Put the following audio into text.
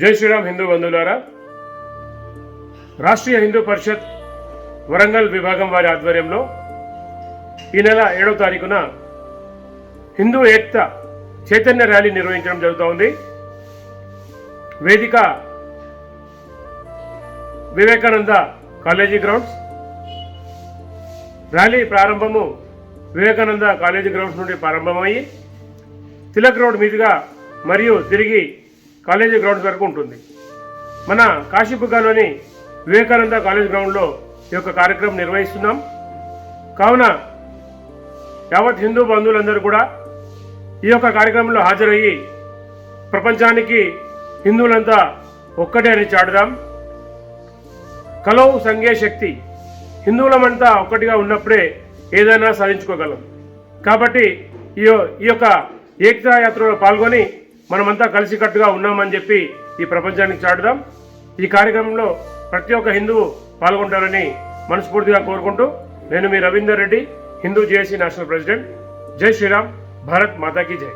జై శ్రీరామ్ హిందూ బంధువులారా. రాష్ట్రీయ హిందూ పరిషత్ వరంగల్ విభాగం వారి ఆధ్వర్యంలో ఈ నెల ఏడవ తారీఖున హిందూ ఏక్త చైతన్య ర్యాలీ నిర్వహించడం జరుగుతోంది వేదిక వివేకానంద కాలేజీ గ్రౌండ్స్. ర్యాలీ ప్రారంభము వివేకానంద కాలేజీ గ్రౌండ్స్ నుండి ప్రారంభమయ్యి తిలక్ రోడ్ మీదుగా మరియు తిరిగి కాలేజీ గ్రౌండ్స్ వరకు ఉంటుంది. మన కాశీపుగాలోని వివేకానంద కాలేజ్ గ్రౌండ్లో ఈ యొక్క కార్యక్రమం నిర్వహిస్తున్నాం. కావున యావత్ హిందూ బంధువులందరూ కూడా ఈ యొక్క కార్యక్రమంలో హాజరయ్యి ప్రపంచానికి హిందువులంతా ఒక్కటే అని చాటుదాం. కలవు సంఘే శక్తి హిందువులమంతా ఒక్కటిగా ఉన్నప్పుడే ఏదైనా సాధించుకోగలం. కాబట్టి ఈ ఈ యొక్క ఏకతా యాత్రలో పాల్గొని మనమంతా కలిసికట్టుగా ఉన్నామని చెప్పి ఈ ప్రపంచానికి చాటుదాం. ఈ కార్యక్రమంలో ప్రతి ఒక్క హిందువు పాల్గొంటారని మనస్ఫూర్తిగా కోరుకుంటూ నేను మీ Raveender Reddy Hindu JAC national president. జై శ్రీరామ్ భారత్ మాతాకి జై.